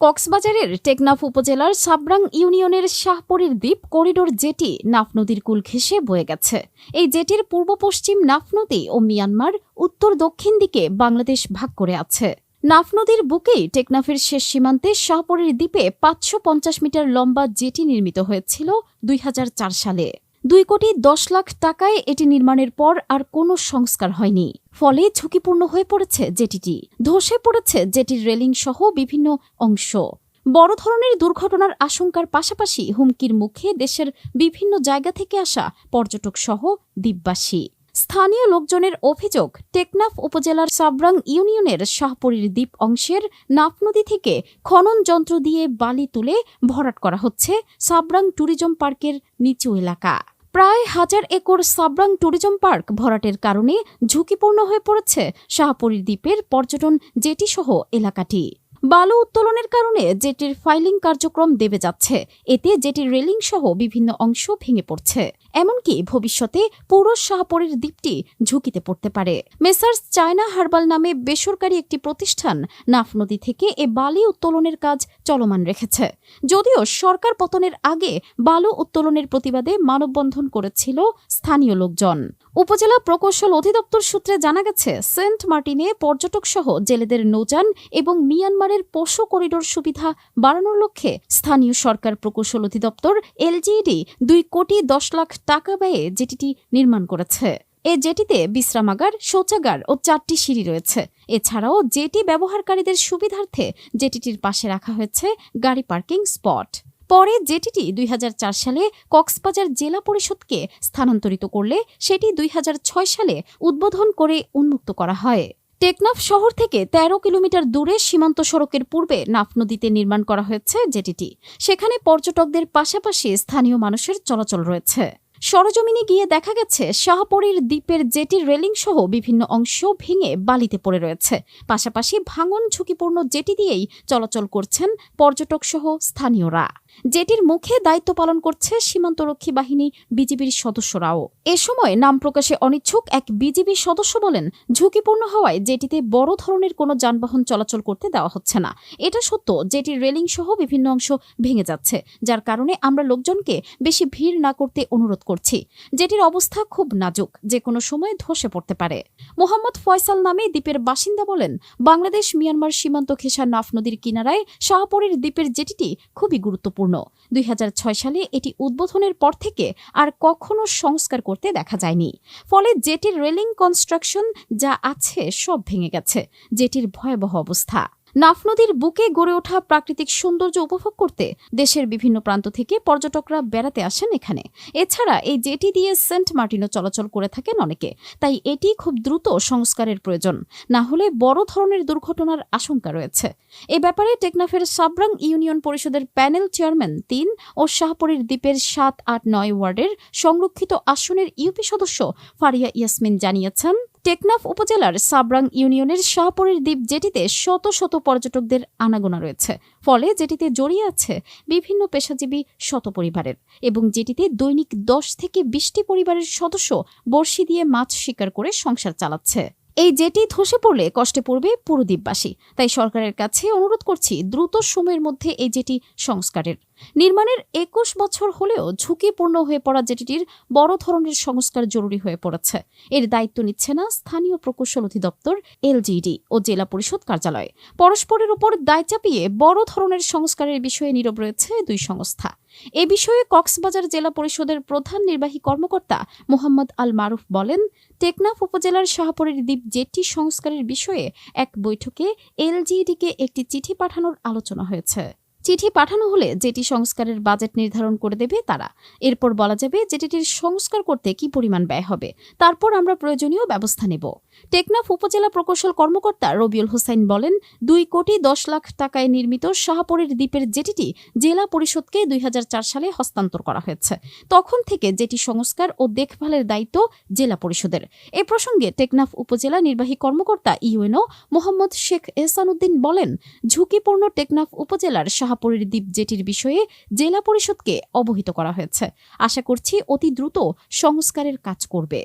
কক্সবাজারের টেকনাফ উপজেলার সাবরাং ইউনিয়নের শাহপরীর দ্বীপ করিডোর জেটি নাফ নদীর কুল ঘেঁষে বয়ে গেছে। এই জেটির পূর্ব পশ্চিম নাফ নদী ও মিয়ানমার উত্তর দক্ষিণ দিকে বাংলাদেশ ভাগ করে আছে। নাফ নদীর বুকেই টেকনাফের শেষ সীমান্তে শাহপরীর দ্বীপে পাঁচশো পঞ্চাশ মিটার লম্বা জেটি নির্মিত হয়েছিল দুই হাজার চার সালে। দুই কোটি দশ লাখ টাকায় এটি নির্মাণের পর আর কোনো সংস্কার হয়নি। ফলে ঝুঁকিপূর্ণ হয়ে পড়েছে জেটিটি। ধসে পড়েছে জেটির রেলিং সহ বিভিন্ন অংশ। বড় ধরনের দুর্ঘটনার আশঙ্কার পাশাপাশি হুমকির মুখে দেশের বিভিন্ন জায়গা থেকে আসা পর্যটক সহ দ্বীপবাসী স্থানীয় লোকজনের অভিযোগ, টেকনাফ উপজেলার সাবরাং ইউনিয়নের শাহপরীর দ্বীপ অংশের নাফ নদী থেকে খনন যন্ত্র দিয়ে বালি তুলে ভরাট করা হচ্ছে সাবরাং ট্যুরিজম পার্কের নিচু এলাকা। প্রায় হাজার একর সাবরাং ট্যুরিজম পার্ক ভরাটের কারণে ঝুঁকিপূর্ণ হয়ে পড়েছে শাহপরীর দ্বীপের পর্যটন জেটিসহ এলাকাটি। বালু উত্তোলনের কারণে জেটির ফাইলিং কার্যক্রম দেবে যাচ্ছে, এতে জেটির রেলিং সহ বিভিন্ন অংশ ভেঙে পড়ছে। এমনকি ভবিষ্যতে পুরো শাহপরীর দ্বীপটি ঝুঁকিতে পড়তে পারে। মেসার্স চায়না হার্বাল নামে বেসরকারি একটি প্রতিষ্ঠান নাফ নদী থেকে এ বালি উত্তোলনের কাজ চলমান রেখেছে। যদিও সরকার পতনের আগে বালু উত্তোলনের প্রতিবাদে মানববন্ধন করেছিল স্থানীয় লোকজন। উপজেলা প্রকৌশল অধিদপ্তর সূত্রে জানা গেছে, সেন্ট মার্টিনে পর্যটক সহ জেলেদের নৌযান এবং মিয়ানমারের পশু করিডোর সুবিধা বাড়ানোর লক্ষ্যে স্থানীয় সরকার প্রকৌশল অধিদপ্তর, এলজিইডি, দুই কোটি দশ লাখ টাকা ব্যয়ে জেটিটি নির্মাণ করেছে। এ জেটিতে বিশ্রামাগার, শৌচাগার ও চারটি সিঁড়ি রয়েছে। এছাড়াও জেটি ব্যবহারকারীদের সুবিধার্থে জেটিটির পাশে রাখা হয়েছে গাড়ি পার্কিং স্পট। পরে জেটিটি দুই হাজার চার সালে কক্সবাজার জেলা পরিষদকে স্থানান্তরিত করলে সেটি দুই হাজার ছয় সালে উদ্বোধন করে উন্মুক্ত করা হয়। টেকনাফ শহর থেকে ১৩ কিলোমিটার দূরে সীমান্ত সড়কের পূর্বে নাফ নদীতে নির্মাণ করা হয়েছে জেটিটি। সেখানে পর্যটকদের পাশাপাশি স্থানীয় মানুষের চলাচল রয়েছে। সরজমিনে গিয়ে দেখা গেছে, শাহপরীর দ্বীপের জেটির রেলিং সহ বিভিন্ন অংশ ভেঙে বালিতে পড়ে রয়েছে। পাশাপাশি ভাঙন ঝুঁকিপূর্ণ জেটি দিয়েই চলাচল করছেন পর্যটক সহ স্থানীয়রা। জেটির মুখে দায়িত্ব পালন করছে সীমান্তরক্ষী বাহিনী বিজিবির সদস্যরাও। এ সময় নাম প্রকাশে অনিচ্ছুক এক বিজিবি সদস্য বলেন, ঝুঁকিপূর্ণ হওয়ায় যেটিতে বড় ধরনের কোনো যানবাহন চলাচল করতে দেওয়া হচ্ছে না। এটা সত্য, যেটির রেলিং সহ বিভিন্ন অংশ ভেঙে যাচ্ছে, যার কারণে আমরা লোকজনকে বেশি ভিড় না করতে অনুরোধ করছি। জেটির অবস্থা খুব নাজুক, যে কোনো সময় ধসে পড়তে পারে। মোহাম্মদ ফয়সাল নামে দ্বীপের বাসিন্দা বলেন বাংলাদেশ মিয়ানমার সীমান্ত ঘেঁষা নাফ নদীর কিনারায় শাহপরের দ্বীপের জেটিটি খুবই গুরুত্বপূর্ণ। দুই হাজার ছয় সালে এটি উদ্বোধনের পর থেকে আর কখনো সংস্কার করতে দেখা যায়নি। ফলে জেটির রেলিং কনস্ট্রাকশন যা আছে সব ভেঙে গেছে। জেটির ভয়াবহ অবস্থা। নাফ নদীর বুকে গড়ে ওঠা প্রাকৃতিক সৌন্দর্য উপভোগ করতে দেশের বিভিন্ন প্রান্ত থেকে পর্যটকরা বেড়াতে আসেন এখানে। এছাড়া এই জেটি দিয়ে সেন্ট মার্টিনও চলাচল করে থাকেন অনেকে। তাই এটি খুব দ্রুত সংস্কারের প্রয়োজন। না হলে বড় ধরনের দুর্ঘটনার আশঙ্কা রয়েছে। এ ব্যাপারে টেকনাফের সাবরাং ইউনিয়ন পরিষদের প্যানেল চেয়ারম্যান তিন ও শাহপরীর দ্বীপের সাত আট নয় ওয়ার্ডের সংরক্ষিত আসনের ইউপি সদস্য ফারিয়া ইয়াসমিন জানিয়েছেন টেকনাফ উপজেলার সাবরাং ইউনিয়নের শাহপরীর দ্বীপ জেটিতে শত শত পর্যটকদের আনাগোনা রয়েছে। ফলে যেটিতে জড়িয়ে আছে বিভিন্ন পেশাজীবী শত পরিবারের এবং যেটিতে দৈনিক দশ থেকে বিশটি পরিবারের সদস্য বর্ষি দিয়ে মাছ শিকার করে সংসার চালাচ্ছে। এই জেটি ধসে পড়লে কষ্টে পড়বে পুরো দ্বীপবাসী। তাই সরকারের কাছে অনুরোধ করছি, দ্রুত সময়ের মধ্যে এই জেটি সংস্কারের নির্মাণের একুশ বছর হলেও ঝুঁকিপূর্ণ হয়ে পড়া জেটিটির বড় ধরনের সংস্কার জরুরি হয়ে পড়েছে। এর দায়িত্ব নিচ্ছে না স্থানীয় প্রকৌশল অধিদপ্তর এলজিডি ও জেলা পরিষদ কার্যালয়। পরস্পরের উপর দায় চাপিয়ে বড় ধরনের সংস্কারের বিষয়ে নীরব রয়েছে দুই সংস্থা। এ বিষয়ে কক্সবাজার জেলা পরিষদের প্রধান নির্বাহী কর্মকর্তা মোহাম্মদ আল মারুফ বলেন, টেকনাফ উপজেলার শাহপরীর দ্বীপ জেটি সংস্কারের বিষয়ে এক বৈঠকে এলজিইডিকে একটি চিঠি পাঠানোর আলোচনা হয়েছে। চিঠি পাঠানো হলে যেটি সংস্কারের বাজেট নির্ধারণ করে দেবে তারা। এরপর বলা যাবে যেটিটির সংস্কার করতে কি পরিমাণ ব্যয় হবে। তারপর আমরা প্রয়োজনীয় ব্যবস্থা নেব। টেকনাফ উপজেলা প্রকৌশল কর্মকর্তা রবিউল হোসাইন বলেন, দুই কোটি দশ লাখ টাকায় নির্মিত শাহপরীর দ্বীপের জেটিটি জেলা পরিষদকে দুই হাজার চার সালে হস্তান্তর করা হয়েছে। তখন থেকে জেটি সংস্কার ও দেখভালের দায়িত্ব জেলা পরিষদের। এ প্রসঙ্গে টেকনাফ উপজেলা নির্বাহী কর্মকর্তা ইউএনও মোহাম্মদ শেখ এহসানুদ্দিন বলেন, ঝুঁকিপূর্ণ টেকনাফ উপজেলার শাহপরীর দ্বীপ জেটির বিষয়ে জেলা পরিষদকে অবহিত করা হয়েছে। আশা করছি অতি দ্রুত সংস্কারের কাজ করবে।